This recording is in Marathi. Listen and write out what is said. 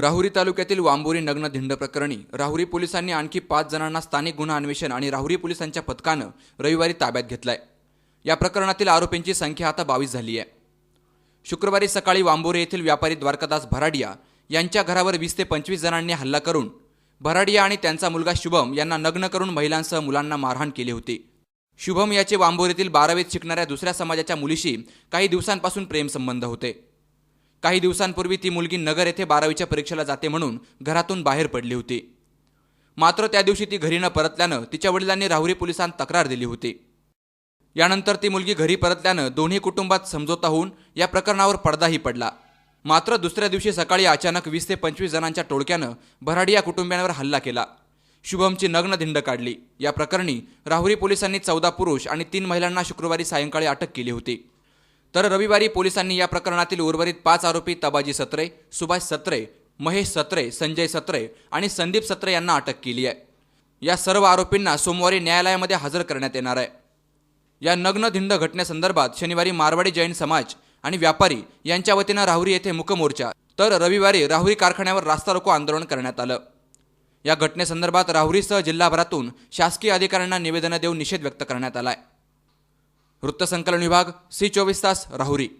राहुरी तालुक्यातील वांबोरी नग्न धिंड प्रकरणी राहुरी पोलिसांनी आणखी पाच जणांना स्थानिक गुन्हा अन्वेषण आणि राहुरी पोलिसांच्या पथकानं रविवारी ताब्यात घेतलाय. या प्रकरणातील आरोपींची संख्या आता बावीस झाली आहे. शुक्रवारी सकाळी वांबोरे येथील व्यापारी द्वारकादास भराडिया यांच्या घरावर वीस ते पंचवीस जणांनी हल्ला करून भराडिया आणि त्यांचा मुलगा शुभम यांना नग्न करून महिलांसह मुलांना मारहाण केली होती. शुभम याचे वांबोरेतील बारावीत शिकणाऱ्या दुसऱ्या समाजाच्या मुलीशी काही दिवसांपासून प्रेमसंबंध होते. काही दिवसांपूर्वी ती मुलगी नगर येथे बारावीच्या परीक्षेला जाते म्हणून घरातून बाहेर पडली होती. मात्र त्या दिवशी ती घरी न परतल्यानं तिच्या वडिलांनी राहुरी पोलिसांत तक्रार दिली होती. यानंतर ती मुलगी घरी परतल्यानं दोन्ही कुटुंबात समझोता होऊन या प्रकरणावर पडदाही पडला. मात्र दुसऱ्या दिवशी सकाळी अचानक वीस ते पंचवीस जणांच्या टोळक्यानं भराडिया कुटुंबियांवर हल्ला केला. शुभमची नग्न धिंड काढली. या प्रकरणी राहुरी पोलिसांनी चौदा पुरुष आणि तीन महिलांना शुक्रवारी सायंकाळी अटक केली होती. तर रविवारी पोलिसांनी या प्रकरणातील उर्वरित पाच आरोपी तबाजी सत्रे सुभाष सत्रे महेश सत्रे संजय सत्रे आणि संदीप सत्रे यांना अटक केली आहे. या सर्व आरोपींना सोमवारी न्यायालयामध्ये हजर करण्यात येणार आहे. या नग्न धिंड घटनेसंदर्भात शनिवारी मारवाडी जैन समाज आणि व्यापारी यांच्या वतीनं राहुरी येथे मुकमोर्चा तर रविवारी राहुरी कारखान्यावर रास्ता रोको आंदोलन करण्यात आलं. या घटनेसंदर्भात राहुरीसह जिल्हाभरातून शासकीय अधिकाऱ्यांना निवेदनं देऊन निषेध व्यक्त करण्यात आलाय वृत्तसंकलन विभाग सी चोवीस तास राहुरी.